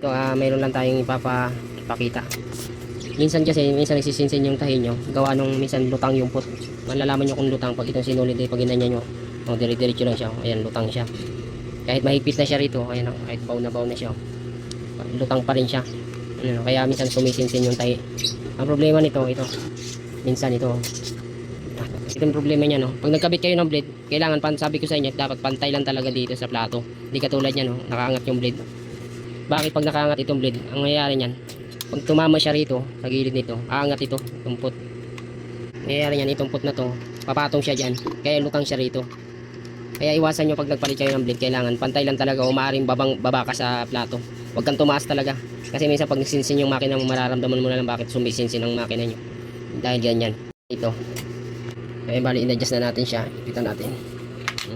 Ito, ah, mayroon lang tayong ipapakita. Minsan kasi, minsan nagsisinsin yung tahi nyo. Gawa nung minsan lutang yung put. Malalaman nyo kung lutang pag itong sinulid eh, pag inanya nyo. O, dire-diretso lang siya. Ayan, lutang siya. Kahit mahigpit na siya rito, ayan, o, kahit baw na baw na siya. Lutang pa rin siya. Ano, kaya minsan sumisinsin yung tahi. Ang problema nito, ito. Minsan ito. Ah, Ito problema niya, no? Pag nagkabit kayo ng blade, kailangan, pan, sabi ko sa inyo, dapat pantay lang talaga dito sa plato. Hindi katulad niya, no? Nakaangat yung blade. Bakit pag nakaangat itong blade, ang nangyayari niyan, pag tumama siya rito, sa gilid nito, aangat ito, tumpot. Nangyayari niyan, itong put na to, papatong siya dyan, kaya lutang siya rito. Kaya iwasan nyo pag nagpalit kayo ng blade, kailangan pantay lang talaga o maaaring babang, baba ka sa plato. Huwag kang tumaas talaga. Kasi minsan pag nagsinsin yung makina mo, mararamdaman mo na lang bakit sumisinsin ang makina nyo. Dahil ganyan. Ito. Kaya bali, in-adjust na natin siya. Ipitan natin.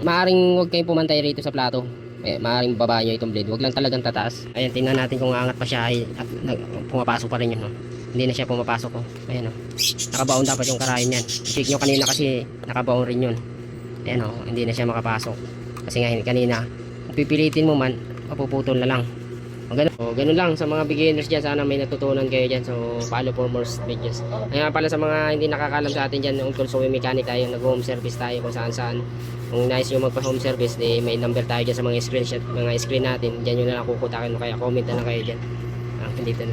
Maaring huwag kayong pumantay rito sa plato. Eh, maaring baba nyo itong blade. Huwag lang talagang tataas. Ayan, tingnan natin kung aangat pa siya ay, at nag, pumapasok pa rin yun. No? Hindi na siya pumapasok. Oh. Ayan, oh. Nakabaon dapat yung karayan yan. Check nyo kanina kasi nakabaon rin yun. Ayan, oh. Hindi na siya makapasok. Kasi nga kanina, pipilitin mo man, mapuputol na lang. O, ganun. O, ganun lang sa mga beginners dyan. Sana may natutunan kayo dyan. So, follow for more videos. Kaya pala sa mga hindi nakakalam sa atin dyan, Uncle Soy Mechanic tayo. Nag-home service tayo kung saan saan. Kung nais nyo magpa-home service, di, may number tayo dyan sa mga screenshot, mga screen natin. Dyan nyo na lang kukutakin mo. Kaya comment na lang kayo dyan. Ah, dito.